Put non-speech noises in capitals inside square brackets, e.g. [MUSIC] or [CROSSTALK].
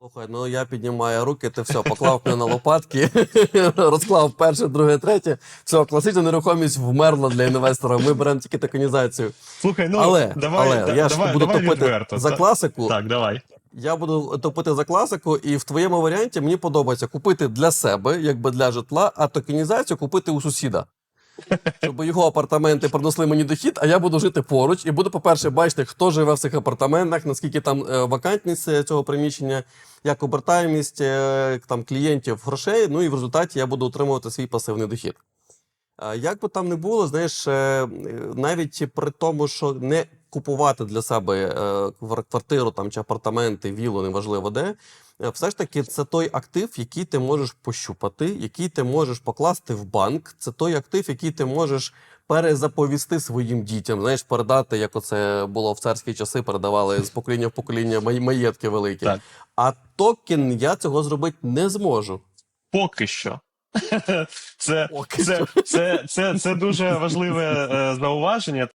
Слухай, ну я піднімаю руки, ти все, поклав мене на лопатки, [LAUGHS] розклав перше, друге, третє. Все, класична нерухомість вмерла для інвестора. Ми беремо тільки токенізацію. Слухай, ну але давай, але да- я ж давай, буду давай топити відверто. за класику. Так, давай. Я буду топити за класику, і в твоєму варіанті мені подобається купити для себе, якби для житла, а токенізацію купити у сусіда. Щоб його апартаменти принесли мені дохід, а я буду жити поруч і буду, по-перше, бачити, хто живе в цих апартаментах, наскільки там е, вакантність е, цього приміщення, як обертаємість е, там, клієнтів грошей. Ну і в результаті я буду отримувати свій пасивний дохід. Як би там не було, знаєш, навіть при тому, що не купувати для себе е, квартиру там, чи апартаменти, вілу, неважливо де, е, все ж таки це той актив, який ти можеш пощупати, який ти можеш покласти в банк. Це той актив, який ти можеш перезаповісти своїм дітям, знаєш, передати, як оце було в царські часи, передавали з покоління в покоління маєтки великі. Так. А токен я цього зробити не зможу. Поки що. [LAUGHS] Це, це, це, це, це дуже важливе е, зауваження.